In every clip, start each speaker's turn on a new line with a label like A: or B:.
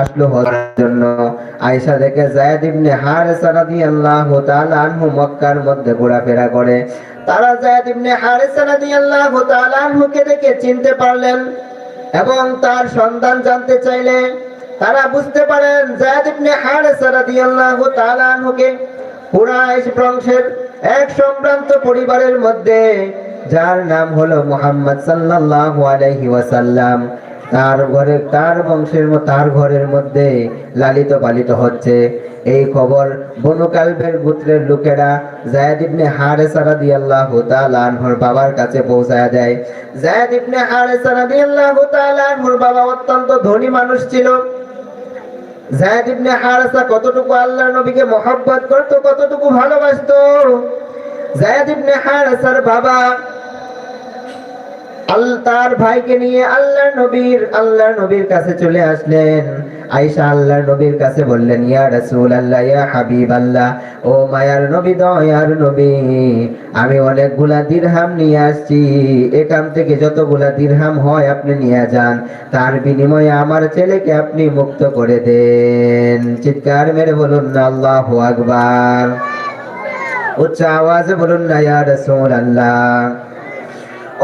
A: আসলো হজের জন্য। আয়েশা দেখে জায়েদ ইবনে হারেসা রাদিয়াল্লাহু তাআলা আনহু মক্কার মধ্যে ঘোরাফেরা করে। তারা জায়েদ ইবনে হারেসা রাদিয়াল্লাহু তাআলা আনহুকে দেখে চিনতে পারলেন এবং তার সন্ধান জানতে চাইলেন তারা বুঝতে পারেন জায়েদ ইবনে হারেসা রাদিয়াল্লাহু তাআলা আনহুকে কুরাইশ বংশের এক সম্ভ্রান্ত পরিবারের মধ্যে, যার নাম হলো মুহাম্মদ সাল্লাল্লাহু আলাইহি ওয়াসাল্লাম। তার ঘরে, তার বংশের তার ঘরের মধ্যে লালিত পালিত হচ্ছে। এই খবর বনু গোত্রের লোকেরা জায়েদ ইবনে হারেসা রাদিয়াল্লাহু তাআলা আনহুর বাবার কাছে পৌঁছায় দেয়। জায়েদ ইবনে হারেসা রাদিয়াল্লাহু তাআলা আনহুর বাবা অত্যন্ত ধনী মানুষ ছিল। জায়েদ ইবনে হারেসা কতটুকু আল্লাহর নবীকে মহব্বত করত, কতটুকু ভালোবাসতো? জায়েদ ইবনে হারেসার বাবা তার ভাইকে নিয়ে আল্লাহ নবীর আল্লাহ নবীর কাছে চলে আসলেন। আয়েশা আল্লাহ নবীর কাছে বললেন, ইয়া রাসূল আল্লাহ ইয়া হাবিব আল্লাহ ও মায়ার নবী, দয়ার নবী, আমি অনেকগুলা দিরহাম নিয়ে আসছি। এখান থেকে যতগুলা দিরহাম হয় আপনি নিয়ে যান। তার বিনিময়ে আমার ছেলেকে আপনি মুক্ত করে দেন। চিৎকার মেরে বলুন না আল্লাহু আকবার। উচ্চ আওয়াজে বলুন না ইয়া রাসূল আল্লাহ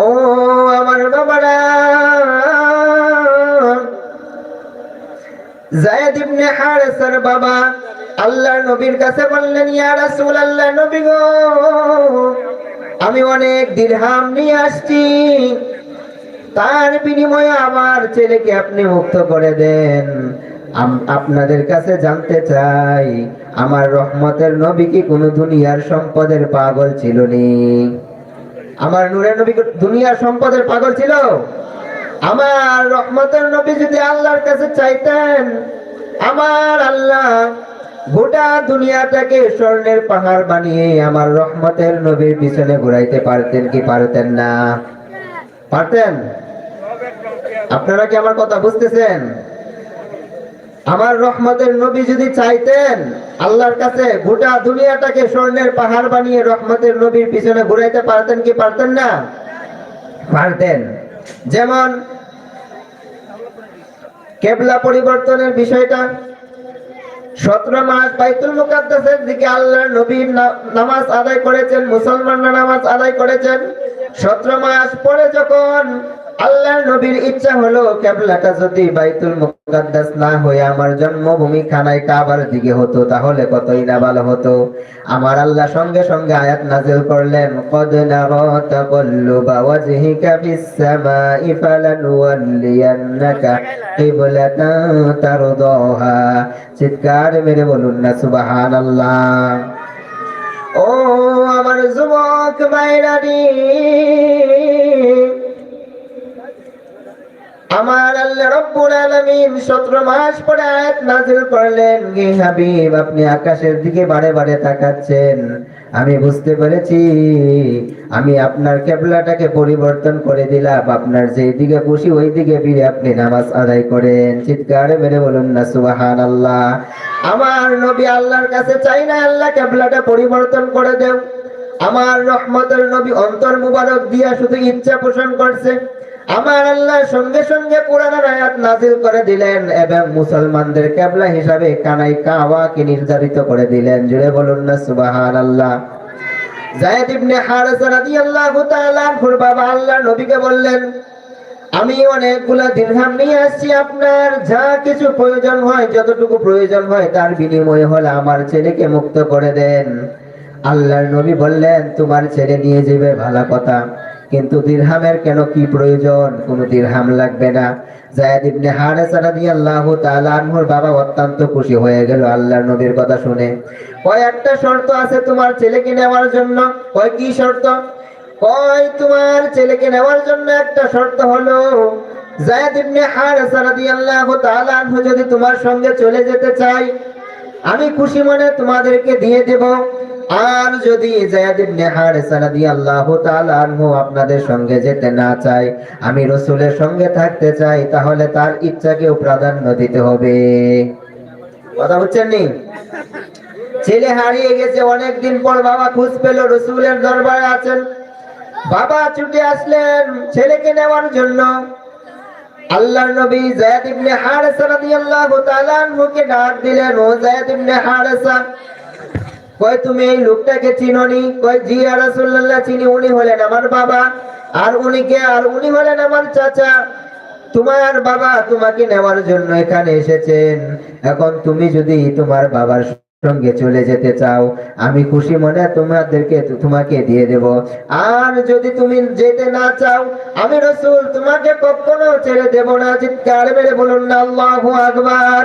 A: ও আমি অনেক দিরহাম নিয়ে আসছি। তার বিনিময়ে আমার ছেলেকে আপনি মুক্ত করে দেন। আপনাদের কাছে জানতে চাই, আমার রহমতের নবী কি কোনো দুনিয়ার সম্পদের পাগল ছিল নি আমার নূরের নবী দুনিয়ার সম্পদের পাগল ছিল। আমার রহমতের নবী যদি আল্লাহর কাছে চাইতেন, আমার আল্লাহ গোটা দুনিয়াটাকে স্বর্ণের পাহাড় বানিয়ে আমার রহমতের নবীর পিছনে ঘুরাইতে পারতেন কি পারতেন না? পারতেন? আপনারা কি আমার কথা বুঝতেছেন? আমার রহমতের নবী যদি চাইতেন, আল্লাহর কাছে গোটা দুনিয়াটাকে স্বর্ণের পাহাড় বানিয়ে রহমতের নবীর পিছনে ঘুরাইতে পারতেন কি পারতেন না? পারতেন। যেমন কেবলা পরিবর্তনের বিষয়টা, সতেরো মাস বাইতুল মুকাদ্দাসের দিকে আল্লাহর নবীর নামাজ আদায় করেছেন, মুসলমানরা নামাজ আদায় করেছেন। সতেরো মাস পরে যখন আল্লাহর নবীর ইচ্ছা হলো কেবলাটা যদি বাইতুল মুকাদ্দাস না হয়ে আমার জন্মভূমি খানায় কাবার দিকে হতো, তাহলে কতই না ভালো হতো? আমার আল্লাহ সঙ্গে সঙ্গে আয়াত নাজিল করলেন, কদ নারা তাকাল্লুবা ওয়াজহিকা ফিস সামাই ফালানুওয়াল্লিয়ান্নাকা কিবলাতান তারদাহা। চিৎকার মেরে বলুন না, সুবহানাল্লাহ। ও আমার যুবক ভাইরানি আমার আল্লাহ রব্বুল আলামিন 17 মাস পরে আয়াত নাযিল করলেন গে হাবিব, আপনি আকাশের দিকে বারে বারে তাকাচ্ছেন। আমি বুঝতে পেরেছি, আমি আপনার কেবলাটাকে পরিবর্তন করে দিলাম। আপনার যেই দিকে খুশি, ওই দিকে ফিরে আপনি নামাজ আদায় করেন। চিৎকার মেরে বলুন না, সুবহানাল্লাহ। আমার নবী আল্লাহর কাছে চাই না আল্লাহ কেবলাটা পরিবর্তন করে দেও আমার রহমতের নবী অন্তর মুবারক দিয়া শুধু ইচ্ছা পোষণ করছে। আমার আল্লাহ সঙ্গে সঙ্গে কোরআনের আয়াত নাজিল করে দিলেন এবং মুসলমানদের কেবলা হিসাবে কানাই কাওয়াকে নির্ধারিত করে দিলেন। জুড়ে বলুন না, সুবহানাল্লাহ। জায়েদ ইবনে হারেসা রাদিয়াল্লাহু তাআলা বাবা আল্লাহ নবীকে বললেন, আমি অনেকগুলা দিরহাম নিয়ে আসছি আপনার, যা কিছু প্রয়োজন হয়, যতটুকু প্রয়োজন হয়, তার বিনিময়ে হলে আমার ছেলেকে মুক্ত করে দেন। আল্লাহর নবী বললেন, তোমার ছেলে নিয়ে যাবে, ভালো কথা। কিন্তু দিরহামের কেন কি প্রয়োজন? কোনো দিরহাম লাগবে না। জায়েদ ইবনে হারেসা রাদিয়াল্লাহু তাআলা আনহুর বাবা অত্যন্ত খুশি হয়ে গেল আল্লাহর নবীর কথা শুনে। কয়, একটা শর্ত আছে তোমার ছেলেকে নেওয়ার জন্য। কয়, কি শর্ত? কয়, তোমার ছেলেকে নেওয়ার জন্য একটা শর্ত হলো জায়েদ ইবনে হারেসা রাদিয়াল্লাহু তাআলা আনহু যদি তোমার সঙ্গে চলে যেতে চাই আমি খুশি মনে তোমাদেরকে দিয়ে দেব। আর যদি জায়াদ ইবনে হারেসা রাদিয়াল্লাহু তাআলা আনহু আপনাদের সঙ্গে যেতে না চায়, আমি রসূলের সঙ্গে থাকতে চাই, তাহলে তার ইচ্ছাকেও প্রাধান্য দিতে হবে। কথা বুঝছেন নি? ছেলে হারিয়ে গেছে, অনেকদিন পর বাবা খোঁজ পেল, রসুলের দরবারে আছেন। বাবা ছুটে আসলেন ছেলেকে নেওয়ার জন্য। আল্লাহর নবী যায়েদ ইবনে হারেসা রাদিয়াল্লাহু তাআলা আনহুকে ডাক দিলেন, ও যায়েদ ইবনে হারেসা কয়, তুমি এই লোকটাকে চিনোনি? কয়, জি ইয়া রাসূলুল্লাহ, চিনি। উনি হলেন আমার বাবা, আর উনি কে? আর উনি হলেন আমার চাচা। তোমার বাবা তোমাকে নেওয়ার জন্য এখানে এসেছেন। এখন তুমি যদি তোমার বাবার সঙ্গে চলে যেতে চাও, আমি খুশি মনে তোমাদেরকে, তোমাকে দিয়ে দেব। আর যদি তুমি যেতে না চাও, আমি রসুল তোমাকে কখনো ছেড়ে দেব না। চিৎকার মেরে বলুন না আল্লাহু আকবার।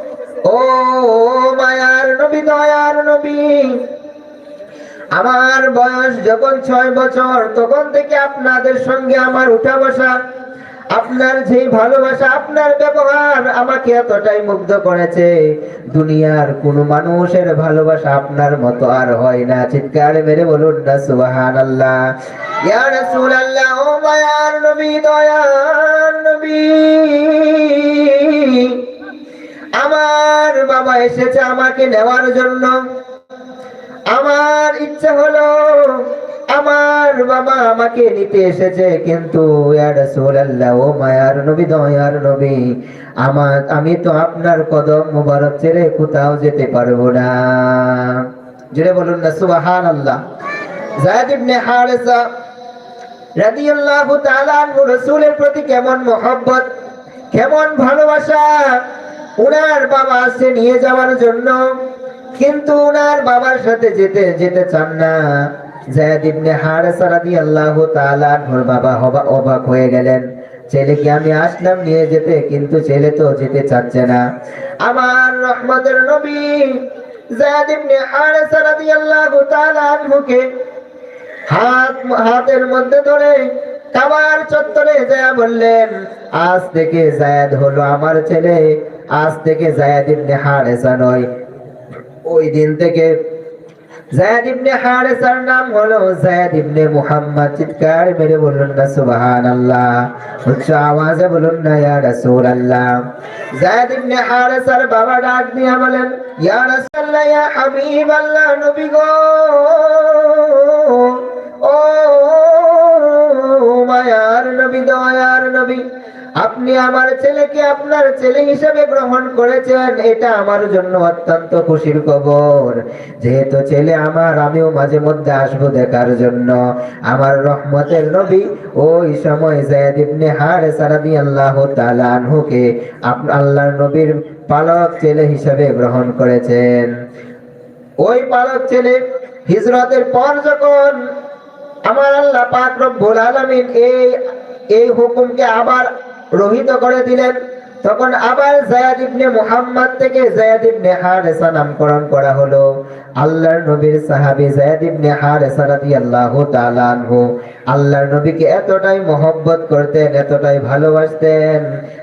A: ও মায়ার নবী, দয়ার নবী। আমার বয়স যখন ছয় বছর, তখন থেকে আপনাদের সঙ্গে আমার উঠা বসা, আপনার যে ভালোবাসা, আপনার ব্যবহার আমাকে এতটাই মুগ্ধ করেছে। দুনিয়ার কোন মানুষের ভালোবাসা আপনার মতো আর হয় না। চিৎকার মেরে বলুন না সুবাহান আল্লাহ ইয়া রাসূলুল্লাহ, ও মায়ার নবী, দয়ার নবী। আমার বাবা এসেছে আমাকে নেওয়ার জন্য। আমার ইচ্ছা হলো আমার বাবা আমাকে নিতে এসেছে, কিন্তু ও মায়ার নবী, দয়ার নবী, আমার, আমি তো আপনার কদম মুবারক ছেড়ে কোথাও যেতে পারব না। জুড়ে বলুন না তাআলা রাসূলের প্রতি কেমন মহব্বত, কেমন ভালোবাসা উনার বাবা আসছে নিয়ে যাওয়ার জন্য। কিন্তু ওনার বাবার সাথে যেতে যেতে চান না। বাবা অবাক হয়ে গেলেন। আমি আসলাম নিয়ে যেতে, কিন্তু ছেলে তো যেতে চাচ্ছে না। আমার রহমতের নবী হাত, হাতের মধ্যে ধরে কাবার চত্বরে যায় বললেন, আজ থেকে জায়দ হলো আমার ছেলে। আজ থেকে জায়দ ইবনে হারেসা নয়। ওই দিন থেকে জায়দ ইবনে হারেসার নাম হলো জায়দ ইবনে মুহাম্মদ। চিৎকার মেরে বলুন না, সুবহানাল্লাহ। উচ্চ আওয়াজে বলুন না, ইয়া রাসূলুল্লাহ। জায়দ ইবনে হারেসার বাবা ডাক দিয়ে বলেন, ইয়া রাসূলুল্লাহ, ইয়া হাবিবাল্লাহ, নবী গো। ও মায়ার নবী, দয়ার নবী। আপনি আমার ছেলেকে আপনার ছেলে হিসেবে গ্রহণ করেছেন, এটা আমার জন্য অত্যন্ত খুশির খবর। যেহেতু ছেলে আমার, আমিও মাঝে মধ্যে আসব দেখার জন্য। আমার রহমতের নবী ওই সময় জায়দ ইবনে হারেসা রাদিয়াল্লাহু তাআলা আনহুকে আপ- আল্লাহর নবীর পালক ছেলে হিসেবে গ্রহণ করেছেন। ওই পালক ছেলে হিজরতের পর যখন আমার আল্লাহ পাক রব্বুল আলামিন এই এই হুকুমকে আবার রহিত করে দিলেন তখন আবার জায়াদ ইবনে মুহাম্মদ থেকে জায়াদ ইবনে হারেসা নামকরণ করা হলো। আল্লাহর নবীর সাহাবী জায়াদ ইবনে হারেসা রাদিয়াল্লাহু তাআলা আনহু। আল্লাহর নবীকে এতটাই মহব্বত করতেন, এতটাই ভালোবাসতেন,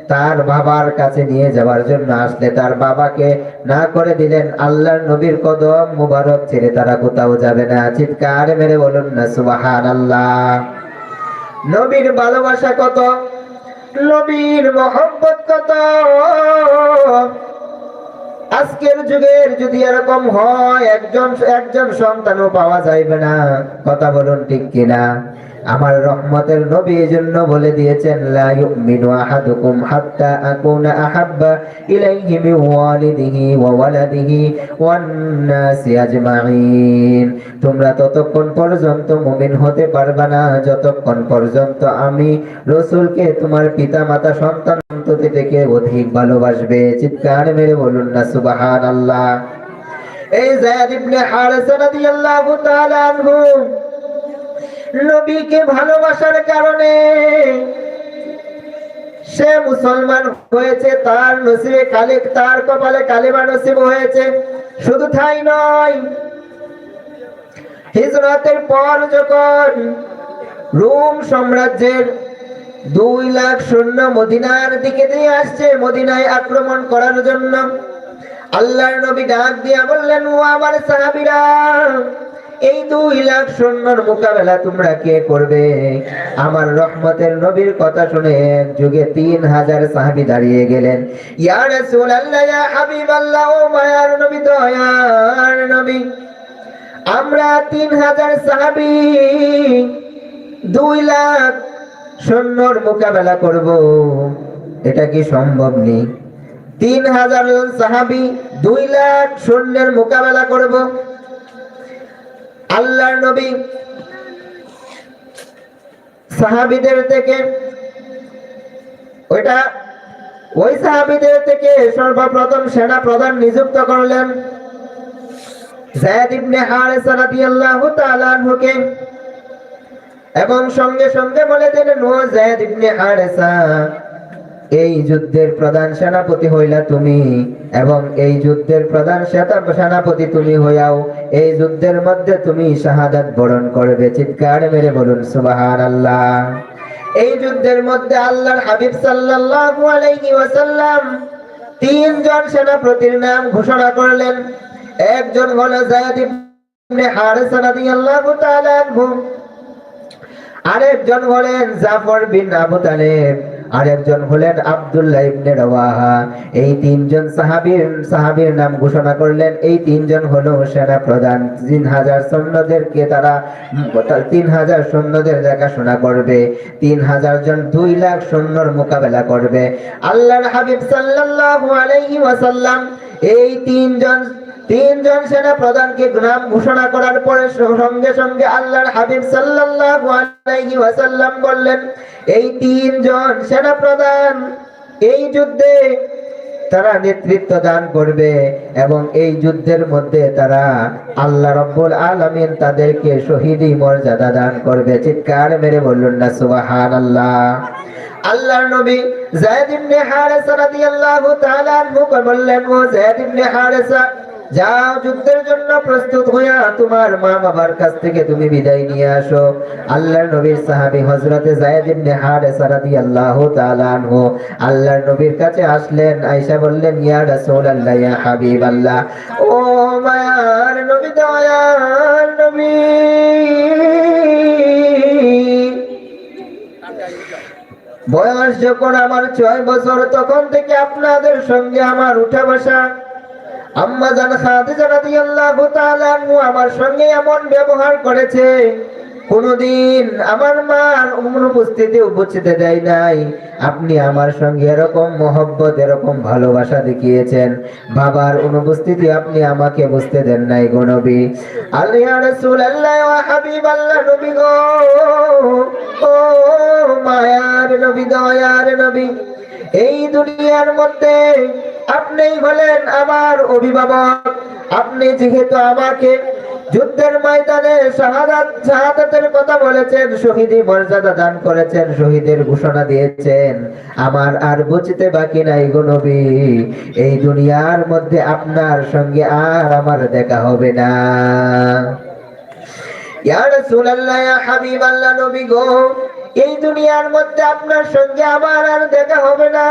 A: তার বাবার কাছে নিয়ে যাওয়ার জন্য আসলে তার বাবাকে না করে দিলেন। আল্লাহর নবীর কদম মুবারক ছেড়ে তারা কোথাও যাবে না। চিৎকার মেরে বলুন না, সুবহানাল্লাহ। নবীর ভালোবাসা কত? নবীর মহব্বত কত? আজকের যুগের যদি এরকম হয়, একজন একজন সন্তানও পাওয়া যাইবে না। কথা বলুন ঠিক কিনা? আমার রহমতের নবী এজন্য বলে দিয়েছেন, লা ইউমিনু আহাদুকুম হাত্তা আকুনা আহাব্বা ইলাইহি মিন ওয়ালিদিহি ওয়া ওয়ালাদিহি ওয়ান নাসি আজমাইন। তোমরা ততক্ষণ পর্যন্ত মুমিন হতে পারবে না, যতক্ষণ পর্যন্ত আমি রসুলকে তোমার পিতা মাতা সন্তান থেকে অধিক ভালোবাসবে। চিৎকার মেরে বলুন না, সুবহানাল্লাহ। এই যায়েদ ইবনে হারেসা রাদিয়াল্লাহু তাআলা আনহু নবীকে ভালোবাসার কারণে সে মুসলমান হয়েছে, তার নসিবে কালে তার কপালে কালেমা নসিব হয়েছে। শুধু তাই নয়, হিজরতের পর যখন রোম সাম্রাজ্যের দুই লাখ সৈন্য মদিনার দিকে দিয়ে আসছে, মদিনায় আক্রমণ করার জন্য, আল্লাহর নবী ডাক দিয়া বললেন, ও আমার সাহাবীরা এই দুই লাখ সৈন্যর মোকাবেলা তোমরা কে করবে? আমার রহমতের নবীর কথা শুনে যুগে তিন হাজার সাহাবি দাঁড়িয়ে গেলেন। ইয়া রাসূলুল্লাহ, ইয়া হাবিবাল্লাহ, ও মায়ার নবী, দয়ার নবী। আমরা তিন হাজার সাহাবি দুই লাখ সৈন্যর মোকাবেলা করব। এটা কি সম্ভব নেই? তিন হাজার সাহাবি দুই লাখ সৈন্যের মোকাবেলা করব। আল্লাহর নবী সাহাবিদের থেকে, ওইটা ওই সাহাবিদের থেকে সর্বপ্রথম সেনা প্রধান নিযুক্ত করলেন ইবনে এবং সঙ্গে সঙ্গে বলে দিলেন ও জায়দ ইবনে হারেসা এই যুদ্ধের প্রধান সেনাপতি হইলা তুমি, এবং এই যুদ্ধের প্রধান সেনাপতি তুমি হইয়াও, এই যুদ্ধের মধ্যে তুমি শাহাদাত বরণ করবে। চিৎকার মেরে বলুন, সুবহানাল্লাহ। এই যুদ্ধের মধ্যে আল্লাহর হাবিব সাল্লাল্লাহু আলাইহি ওয়াসাল্লাম তিনজন সেনাপতির নাম ঘোষণা করলেন। একজন হলো যায়েদ ইবনে হারিসা রাদিয়াল্লাহু তাআলা আরেকজন হলেন জাফর বিন আবু তালেব। আরেকজন হলেন আব্দুল্লাহ ইবনে রাওয়াহা। এই তিনজন সাহাবীর সাহাবীর নাম ঘোষণা করলেন, এই তিনজন হলো সেনা প্রধান। তিন হাজার সৈন্যদেরকে তারা তিন হাজার সৈন্যদের দেখাশোনা করবে। তিন হাজার জন দুই লাখ সৈন্যর মোকাবেলা করবে। আল্লাহর হাবিব সাল্লাল্লাহু আলাইহি ওয়াসাল্লাম এই তিনজন তিনজন সেনা প্রধানকে নাম ঘোষণা করার পরে সঙ্গে সঙ্গে আল্লাহর হাবিব সাল্লাল্লাহু আলাইহি ওয়াসাল্লাম বললেন, এই তিনজন সেনা প্রধান, এই যুদ্ধে তারা নেতৃত্ব দান করবে এবং এই যুদ্ধের মধ্যে তারা আল্লাহ রব্বুল আলামিন তাদেরকে শহীদি মর্যাদা দান করবে। চিৎকার মেরে বললেন না, সুবহানাল্লাহ। আল্লাহর নবী যায়েদ ইবনে হারেসা রাদিয়াল্লাহু তাআলা আনহু বললেন, ও যায়েদ ইবনে হারেসা যাও যুদ্ধের জন্য প্রস্তুত হইয়া তোমার মা বাবার কাছ থেকে তুমি বিদায় নিয়ে আসো। আল্লাহর নবীর সাহাবী হযরতে যায়েদ ইবনে হারেসা রাদিয়াল্লাহু তাআলা আনহু আল্লাহর নবীর কাছে আসলেন, আয়েশা বললেন, ইয়া রাসূলুল্লাহ, ইয়া হাবিবাল্লাহ। ও মায়ার নবী, দয়ার নবী। বয়স যখন আমার ছয় বছর, তখন থেকে আপনাদের সঙ্গে আমার উঠা বসা আম্মা জান খাদিজা রাদিয়াল্লাহু তাআলা আমার সঙ্গে এমন ব্যবহার করেছে, কোনদিন আমার মার অনুপস্থিতি উপস্থিতি দেয় নাই। আপনি আমার সঙ্গে এরকম মহব্বত, এরকম ভালোবাসা দেখিয়েছেন। বাবার অনুপস্থিতি আপনি আমাকে বুঝতে দেন নাই গো আল্লাহ রাসূলুল্লাহ ওয়া গো। ও মায়ার নবী, দয়ার এই দুনিয়ার মধ্যে আপনি হলেন আমার অভিভাবক। আপনি যেহেতু আমাকে যুদ্ধের ময়দানে শাহাদাত, শাহাদাতের কথা বলেছেন, শহীদি মর্যাদা দান করেছেন, শহীদের ঘোষণা দিয়েছেন, আমার আর বুঝতে বাকি নাই গো নবী। এই দুনিয়ার মধ্যে আপনার সঙ্গে আর আমার দেখা হবে না। ইয়া রাসূলুল্লাহ, ইয়া হাবিবাল্লাহ নবী গো এই দুনিয়ার মধ্যে আপনার সঙ্গে আবার আর দেখা হবে না।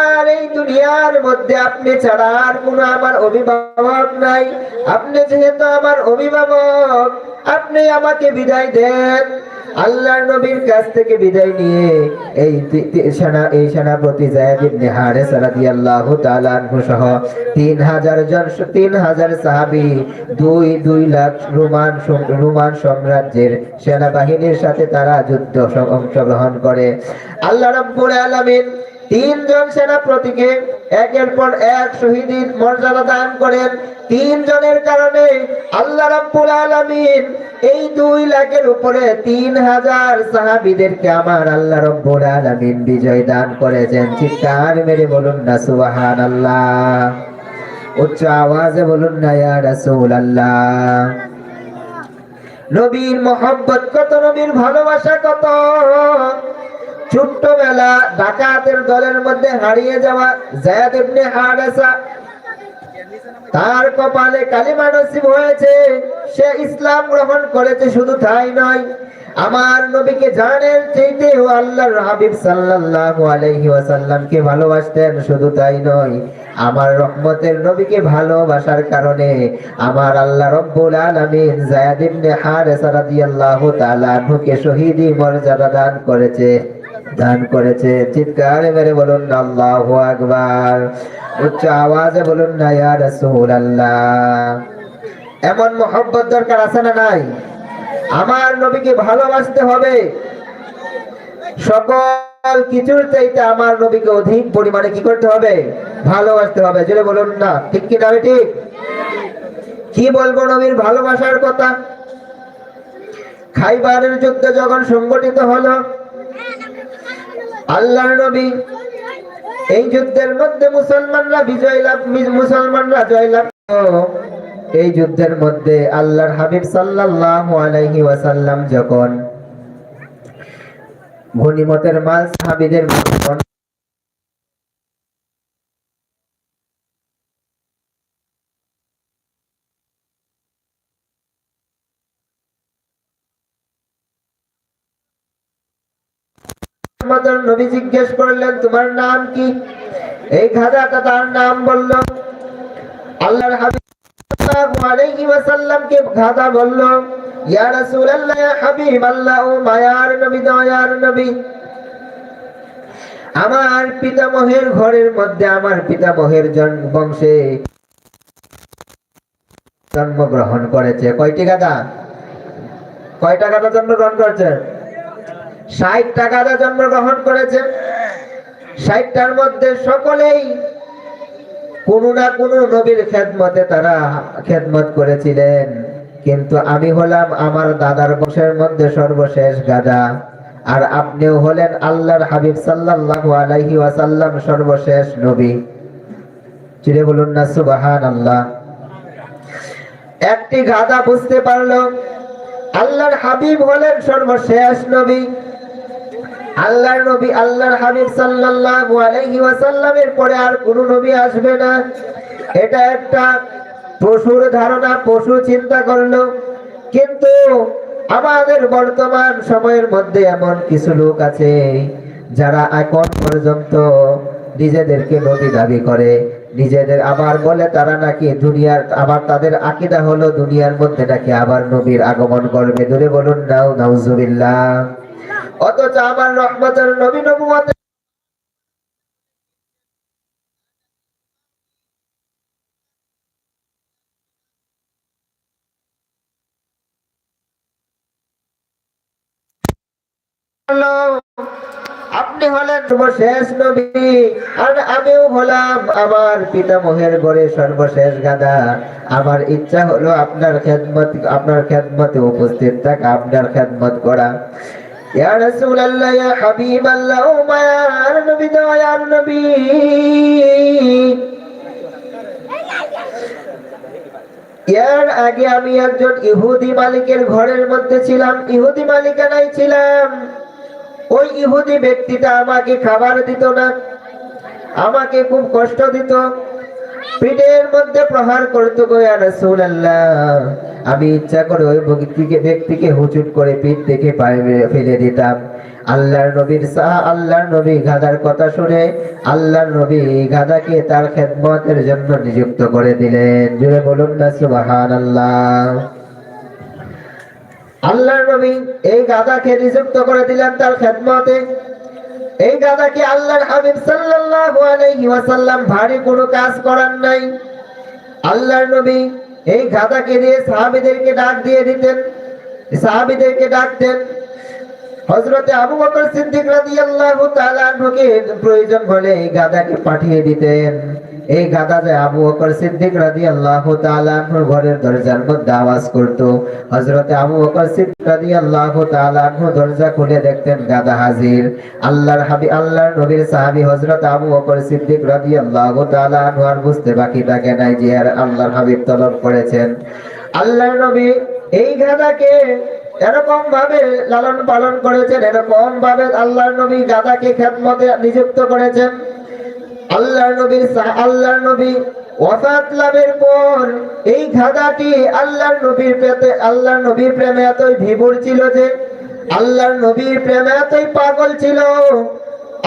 A: আর এই দুনিয়ার মধ্যে আপনি ছাড়া আর কোনো আমার অভিভাবক নাই। আপনি যেহেতু আমার অভিভাবক, আপনি আমাকে বিদায় দেন। আল্লাহর নবীর কাছ থেকে বিদায় নিয়ে এই সেনা, এই সেনাপতি জায়েদ ইবনে হারেস রাদিয়াল্লাহু তাআলা আনহু সহ 3000 জন 3000 সাহাবী দুই দুই লাখ রোমান রোমান সাম্রাজ্যের সেনাবাহিনীর সাথে তারা যুদ্ধ অংশগ্রহণ করে। আল্লাহ রাব্বুল আলামিন তিনজন সেনাপতিকে একের পর এক শহীদের মর্যাদা দান করেন। তিনজনের কারণে আল্লাহ রাব্বুল আলামিন এই দুই লাখের উপরে তিন হাজার সাহাবিদেরকে আমার আল্লাহ রব্বুল আলামিন বিজয় দান করেছেন। চিৎকার মেরে বলুন না, সুবহানাল্লাহ। উচ্চ আওয়াজে বলুন না, ইয়া রাসূলুল্লাহ। নবীর মোহাম্মত কত, নবীর ভালোবাসা কত? ছোট্টবেলা ডাকাতের দলের মধ্যে হারিয়ে যাওয়া জায়াদ ইবনে তার কপালে কালিমা নসিব হয়েছে, সে ইসলাম গ্রহণ করেছে শুধু তাই নয়, আমার নবীকে জানেন চাইতে ও আল্লাহর হাবিব সাল্লাল্লাহু আলাইহি ওয়াসাল্লামকে ভালোবাসতেন শুধু তাই নয়, আমার রহমতের নবীকে ভালোবাসার কারণে আমার আল্লাহ রব্বুল আলামিন যায়েদ ইবনে হারেসা রাদিয়াল্লাহু তাআলা শহীদি মর্যাদা দান করেছে। দান করেছে। চিৎকার মেরে বলুন, আল্লাহু আকবার। উচ্চ আওয়াজে বলুন, না, ইয়া রাসূলুল্লাহ। এমন মহব্বত দরকার আছে না নাই? আমার নবীকে ভালোবাসতে হবে। সকল কিছুর চাইতে আমার নবীকে অধিক পরিমাণে কি করতে হবে? ভালোবাসতে হবে। যদি বলুন, না, ঠিক কি না ঠিক? কি বলব নবীর ভালোবাসার কথা? খাইবারের যুদ্ধ যখন সংগঠিত হলো আল্লাহর নবী। এই যুদ্ধের মধ্যে মুসলমানরা বিজয় লাভ মুসলমানরা জয়লাভ লাভ এই যুদ্ধের মধ্যে আল্লাহর হাবিব সাল্লাল্লাহু আলাইহি ওয়াসাল্লাম যখন গনিমতের মাল সাহাবীদের মধ্যে বন্টন আমাদের নবী জিজ্ঞেস করলেন, তোমার নাম কি? এই গাধাটা তার নাম বলল, আল্লাহর হাবিব আলাইহি বলল, ইয়া রাসূলুল্লাহ, ইয়া ও মায়ার নবী, দয়ার নবী। আমার পিতামহের ঘরের মধ্যে আমার পিতামহের বংশে জন্মগ্রহণ করেছে। কয়টি গাধা কয়টা গাধা জন্মগ্রহণ করেছে? ষাট টাকা জন্মগ্রহণ করেছে ষাটটার মধ্যে সকলেই কোন না কোন নবীর খেদমতে তারা খেদমত করেছিলেন। কিন্তু আমি হলাম আমার দাদার বংশের মধ্যে সর্বশেষ গাদা। আর আপনিও হলেন আল্লাহর হাবিব সাল্লাল্লাহু আলাইহি ওয়াসাল্লাম সর্বশেষ নবী। চিরে বলুন না সুবাহান আল্লাহ একটি গাদা বুঝতে পারল, আল্লাহর হাবিব হলেন সর্বশেষ নবী। আল্লাহর নবী, আল্লাহর হাবিব সাল্লাল্লাহু আলাইহি ওয়াসাল্লামের পরে আর কোন নবী আসবে না। এটা একটা পশুর ধারণা, পশু চিন্তা করল। কিন্তু আমাদের বর্তমান সময়ের মধ্যে এমন কিছু লোক আছে যারা এখন পর্যন্ত নিজেদেরকে নবী দাবি করে। নিজেদের আবার বলে তারা নাকি দুনিয়ার, আবার তাদের আকিদা হলো দুনিয়ার মধ্যে নাকি আবার নবীর আগমন করবে। দূরে বলুন, নাও, নাউজুবিল্লাহ। অথচ আমার রহমতের নবী আপনি হলেন সর্বশেষ নবী, আর আমিও হলাম আমার পিতামহের ঘরে সর্বশেষ গাদা। আমার ইচ্ছা হলো আপনার খেদমত, আপনার খেদমতে উপস্থিত থাকা, আপনার খেদমত করা। ইয়া রাসূলুল্লাহ, ইয়া হাবিবাল্লাহ মায়ার নবী, দয়ার নবী। এর আগে আমি একজন ইহুদি মালিকের ঘরের মধ্যে ছিলাম, ইহুদি মালিকানায় ছিলাম। ওই ইহুদি ব্যক্তিটা আমাকে খাবার দিত না, আমাকে খুব কষ্ট দিত। পিঠের মধ্যে প্রহার করতো গো ইয়া রাসূলুল্লাহ। আমি ইচ্ছা করে ওই ব্যক্তিকে ব্যক্তিকে হুচুট করে পিঠ থেকে পায়ে ফেলে দিতাম। আল্লাহর নবীর সাহা, আল্লাহর নবী গাদার কথা শুনে আল্লাহর নবী গাদাকে তার খেদমতের জন্য নিযুক্ত করে দিলেন। জুড়ে বলুন না, সুবহানাল্লাহ। আল্লাহর নবী এই গাদাকে নিযুক্ত করে দিলেন তার খেদমতে। এই গাদাকে আল্লাহর হাবিব সাল্লাল্লাহু আলাইহি ওয়াসাল্লাম ভারী কোনো কাজ করার নাই। আল্লাহর নবী এই গাদাকে দিয়ে সাহাবীদেরকে ডাক দিয়ে দিতেন, সাহাবীদেরকে ডাকতেন। হযরতে আবু বকর সিদ্দিক রাদিয়াল্লাহু তাআলা আনহুকে প্রয়োজন বলে এই গাদাকে পাঠিয়ে দিতেন। এই গাদা যে আবু বকর সিদ্দিক রাদিয়াল্লাহু তাআলা আনহুর ঘরের দরজার মধ্যে আওয়াজ করত। হযরতে আবু বকর সিদ্দিক রাদিয়াল্লাহু তাআলা আনহু দরজা খুলে দেখতেন গাদা হাজির। আল্লাহর হাবি, আল্লাহর নবীর সাহাবী হযরত আবু বকর সিদ্দিক রাদিয়াল্লাহু তাআলা আনহু আর বুঝতে বাকি থাকে নাই যে আর আল্লাহর হাবিব তলব করেছেন। আল্লাহর নবী এই গাদাকে এরকম ভাবে লালন পালন করেছেন, এরকম ভাবে আল্লাহর নবী গাদাকে খেদমতে নিযুক্ত করেছেন। আল্লাহর নবীর আল্লাহর নবী ওয়াফাত লাভের পর এই গাধাটি আল্লাহর নবীর প্রেমে আল্লাহর নবীর প্রেমে এতই ভিবুর ছিল যে আল্লাহর নবীর প্রেমে এতই পাগল ছিল।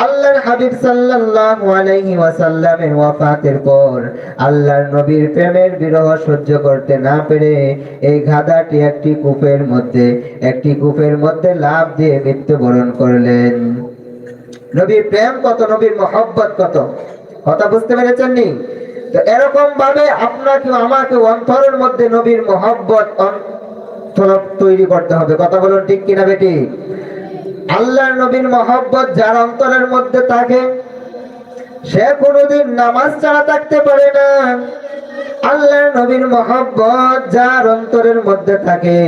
A: আল্লাহর হাবিব সাল্লাল্লাহু আলাইহি ওয়াসাল্লামের ওয়াফাতের পর আল্লাহর নবীর প্রেমের বিরহ সহ্য করতে না পেরে এই গাধাটি একটি কূপের মধ্যে একটি কূপের মধ্যে লাভ দিয়ে মৃত্যুবরণ করলেন। নবীর প্রেম কত, নবীর মহব্বত কত? কথা বুঝতে পেরেছেন নি তো এরকম ভাবে আপনাকে, আমাকে অন্তরের মধ্যে নবীর মহব্বত তৈরি করতে হবে। কথা বলুন ঠিক কিনা বেটি? আল্লাহ নবীর মহব্বত যার অন্তরের মধ্যে থাকে, সে কোনোদিন নামাজ ছাড়া থাকতে পারে না। আল্লাহ নবীর মহব্বত যার অন্তরের মধ্যে থাকে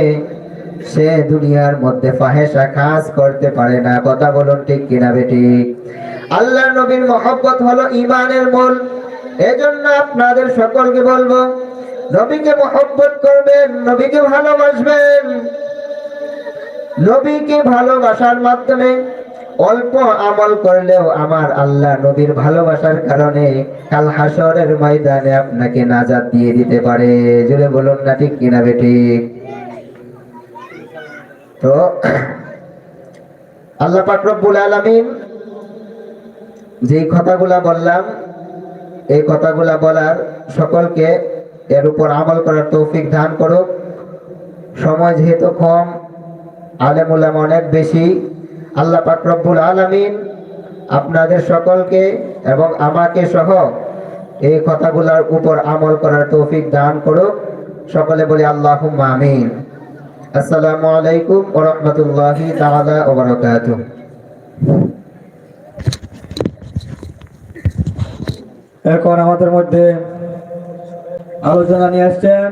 A: সে দুনিয়ার মধ্যে ফাহেসা কাজ করতে পারে না। কথা বলুন ঠিক কিনা বেটি? আল্লাহ নবীর মহব্বত হলো ইমানের মূল। এজন্য আপনাদের সকলকে বলব, নবীকে মহব্বত করবেন, নবীকে ভালোবাসবেন। নবীকে ভালোবাসার মাধ্যমে অল্প আমল করলেও আমার আল্লাহ নবীর ভালোবাসার কারণে কাল হাসরের ময়দানে আপনাকে নাজাদ দিয়ে দিতে পারে। জুড়ে বলুন না ঠিক কিনা বেটি? তো, আল্লাহ পাক রব্বুল আলামিন যেই কথাগুলা বললাম, এই কথাগুলা বলার সকলকে এর উপর আমল করার তৌফিক দান করুক। সময় যেহেতু কম, আলেম উলামা অনেক বেশি, আল্লাহ পাক রব্বুল আলামিন আপনাদের সকলকে এবং আমাকে সহ এই কথাগুলোর উপর আমল করার তৌফিক দান করুক। সকলে বলি আল্লাহ আমিন। আসসালামু আলাইকুম ওয়া রাহমাতুল্লাহি তাআলা ওয়া বারাকাতুহু।
B: এখন আমাদের মধ্যে আলোচনা নিয়ে আসছেন